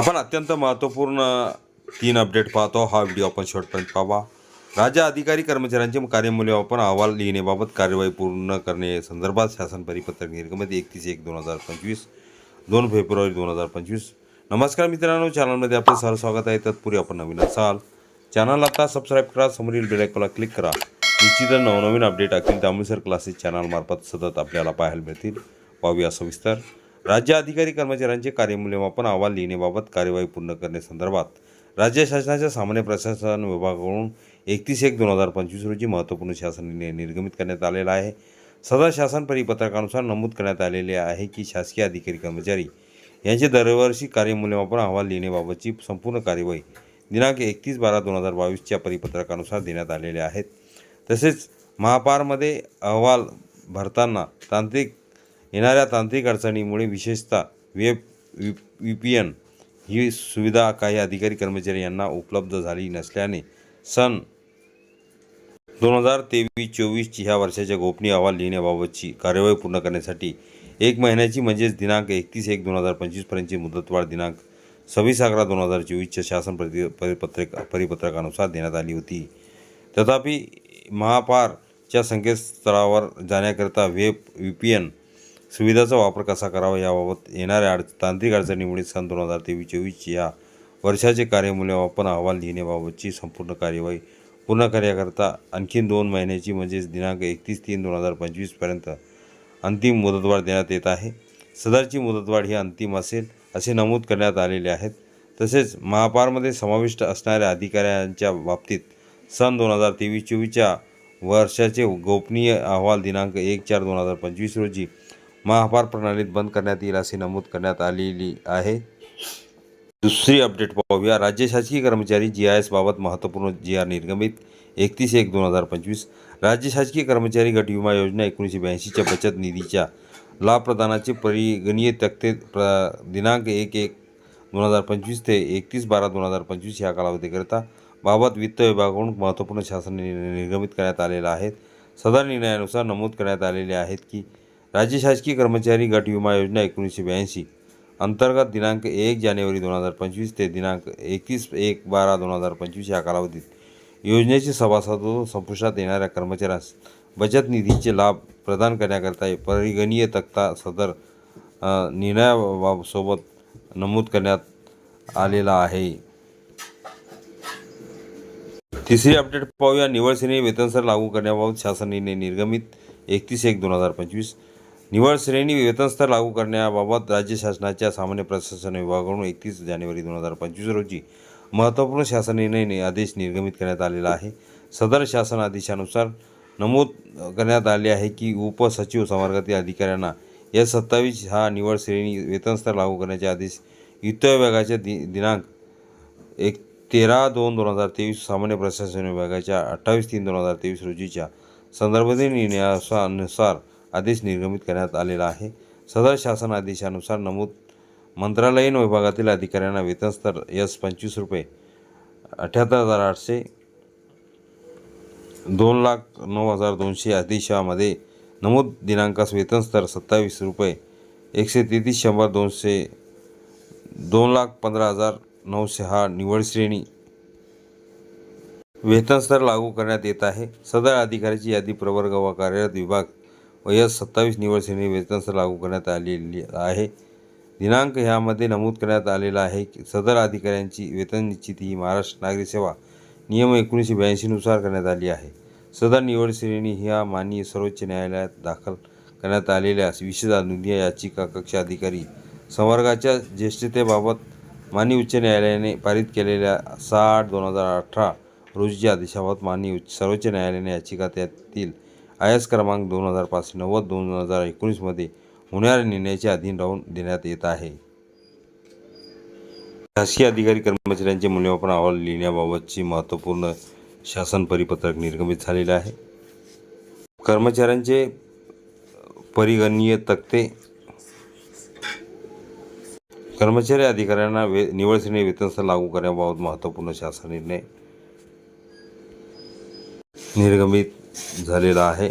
आपण अत्यंत महत्त्वपूर्ण तीन अपडेट पाहतो. हा व्हिडिओ आपण शेवटपर्यंत पाहावा राज्य अधिकारी कर्मचाऱ्यांचे कार्यमूल्यमापन अहवाल लिहिण्याबाबत कार्यवाही पूर्ण करणे संदर्भात शासन परिपत्रक निर्गमित एकतीस एक दोन हजार पंचवीस दोन फेब्रुवारी दोन हजार पंचवीस. नमस्कार मित्रांनो चॅनलमध्ये आपले सर स्वागत आहे. तत्पूर्वी आपण नवीन असाल चॅनल आता सबस्क्राईब करा समोरील बेल क्लिक करा. निश्चित नवनवीन अपडेट असतील त्यामुळे सर क्लासेस चॅनलमार्फत सतत आपल्याला पाहायला मिळतील. पाहूया सविस्तर. राज्य अधिकारी कर्मचाऱ्यांचे कार्यमूल्यमापन अहवाल लिहिण्याबाबत कार्यवाही पूर्ण करण्यासंदर्भात राज्य शासनाच्या सामान्य प्रशासन विभागाकडून एकतीस एक दोन हजार पंचवीस रोजी महत्त्वपूर्ण शासन निर्णय निर्गमित करण्यात आलेला आहे. सदर शासन परिपत्रकानुसार नमूद करण्यात आलेले आहे की शासकीय अधिकारी कर्मचारी यांचे दरवर्षी कार्यमूल्यमापन अहवाल लिहिण्याबाबतची संपूर्ण कार्यवाही दिनांक एकतीस बारा दोन हजार बावीसच्या परिपत्रकानुसार देण्यात आलेले आहेत. तसेच महापारमध्ये अहवाल भरताना तांत्रिक येणाऱ्या तांत्रिक अडचणीमुळे विशेषतः वेब वि व्ही पी एन ही सुविधा काही अधिकारी कर्मचारी यांना उपलब्ध झाली नसल्याने सन दोन हजार तेवीस चोवीसची ह्या वर्षाच्या गोपनीय अहवाल लिहिण्याबाबतची कार्यवाही पूर्ण करण्यासाठी एक महिन्याची म्हणजेच दिनांक एकतीस एक दोन हजार पंचवीसपर्यंतची मुदतवाढ दिनांक सव्वीस अकरा दोन हजार चोवीसच्या शासन प्रति परिपत्रक परिपत्रकानुसार देण्यात आली होती. तथापि महापारच्या संकेतस्थळावर जाण्याकरिता वेब व्ही पी एन सुविधाचा वापर कसा करावा याबाबत येणाऱ्या अड तांत्रिक अडचणीमुळे सन दोन हजार तेवीस चोवीस या वर्षाचे कार्यमूल्यमापन अहवाल लिहिण्याबाबतची संपूर्ण कार्यवाही पूर्ण करण्याकरता आणखीन दोन महिन्याची म्हणजेच दिनांक एकतीस तीन दोन हजार पंचवीसपर्यंत अंतिम मुदतवाढ देण्यात येत आहे. सदरची मुदतवाढ ही अंतिम असेल असे नमूद करण्यात आलेले आहेत. तसेच महापारमध्ये समाविष्ट असणाऱ्या अधिकाऱ्यांच्या बाबतीत सन दोन हजार तेवीस चोवीसच्या वर्षाचे गोपनीय अहवाल दिनांक एक चार दोन हजार पंचवीस रोजी महापार प्रणालीत बंद करण्यात येईल असे नमूद करण्यात आलेली आहे. दुसरी अपडेट पाहूया. राज्य शासकीय कर्मचारी जी आय एस बाबत महत्त्वपूर्ण जी आर निर्गमित. एकतीस एक दोन हजार पंचवीस. राज्य शासकीय कर्मचारी गट विमा योजना एकोणीसशे ब्याऐंशीच्या बचत निधीच्या लाभ प्रदानाचे परिगणीय तक्ते प्र दिनांक एक एक दोन हजार पंचवीस ते एकतीस बारा दोन हजार पंचवीस या कालावधीकरिता बाबत वित्त विभागाकडून महत्त्वपूर्ण शासन निर्गमित करण्यात आलेला आहे. सदर निर्णयानुसार नमूद करण्यात आलेले आहेत की राज्य शासकीय कर्मचारी गट विमा योजना एकोणीसशे ब्याऐंशी अंतर्गत दिनांक एक जानेवारी दोन हजार पंचवीस ते दिनांक एकतीस एक बारा दोन हजार पंचवीस या कालावधीत योजनेचे सभासद संपुष्टात येणाऱ्या कर्मचाऱ्यास बचत निधीचे लाभ प्रदान करण्याकरता परिगणीय तक्ता सदर निर्णयाबाबसोबत निर्णयासोबत नमूद करण्यात आलेला आहे. तिसरी अपडेट पाहूया. निवड श्रेणी वेतनसर लागू करण्याबाबत शासन निर्णय निर्गमित. एकतीस एक दोन हजार पंचवीस निवड श्रेणी वेतनस्तर लागू करण्याबाबत राज्य शासनाच्या सामान्य प्रशासन विभागाकडून एकतीस जानेवारी दोन हजार पंचवीस रोजी महत्त्वपूर्ण शासन निर्णय आदेश निर्गमित करण्यात आलेला आहे. सदर शासन आदेशानुसार नमूद करण्यात आले आहे की उपसचिव संवर्गातील अधिकाऱ्यांना या सत्तावीस हा निवड श्रेणी वेतनस्तर लागू करण्याचे आदेश वित्त विभागाच्या दि दिनांक एक तेरा दोन दोन हजार तेवीस सामान्य प्रशासन विभागाच्या अठ्ठावीस तीन दोन हजार तेवीस रोजीच्या संदर्भातील निर्णयानुसार आदेश निर्गमित करण्यात आलेला आहे. सदर शासन आदेशानुसार नमूद मंत्रालयीन विभागातील अधिकाऱ्यांना वेतनस्तर एस पंचवीस रुपये अठ्याहत्तर हजार आठशे दोन लाख नऊ हजार दोनशे आदेशामध्ये नमूद दिनांकास वेतनस्तर सत्तावीस रुपये एकशे तेहतीस शंभर दोनशे दोन लाख पंधरा हजार नऊशे हा निवड श्रेणी वेतनस्तर लागू करण्यात येत आहे. सदर अधिकाऱ्याची यादी प्रवर्ग व कार्यरत विभाग व एस सत्तावीस निवड श्रेणी लागू करण्यात आलेली आहे. दिनांक ह्यामध्ये नमूद करण्यात आलेला आहे की सदर अधिकाऱ्यांची वेतन निश्चिती ही महाराष्ट्र नागरी सेवा नियम एकोणीसशे ब्याऐंशीनुसार करण्यात आली आहे. सदर निवड श्रेणी ह्या माननीय सर्वोच्च न्यायालयात दाखल करण्यात आलेल्या विशेष अनुज्ञा याचिका कक्ष अधिकारी संवर्गाच्या ज्येष्ठतेबाबत माननीय उच्च न्यायालयाने पारित केलेल्या सहा आठ दोन हजार अठरा रोजीच्या आदेशाबाबत माननीय उच्च सर्वोच्च न्यायालयाने याचिका त्यातील आय एस क्रमांक दोन हजार पाचशे नव्वद दोन हजार एकोणीसमध्ये होणाऱ्या निर्णयाच्या अधीन राहून देण्यात येत आहे. शासकीय अधिकारी कर्मचाऱ्यांचे मूल्यमापन अहवाल लिहिण्याबाबतची महत्त्वपूर्ण शासन परिपत्रक निर्गमित झालेले आहे. कर्मचाऱ्यांचे परिगणनीय तक्ते. कर्मचारी अधिकाऱ्यांना वे निवड श्रेणी लागू करण्याबाबत महत्त्वपूर्ण शासन निर्णय निर्गमित झालेला आहे.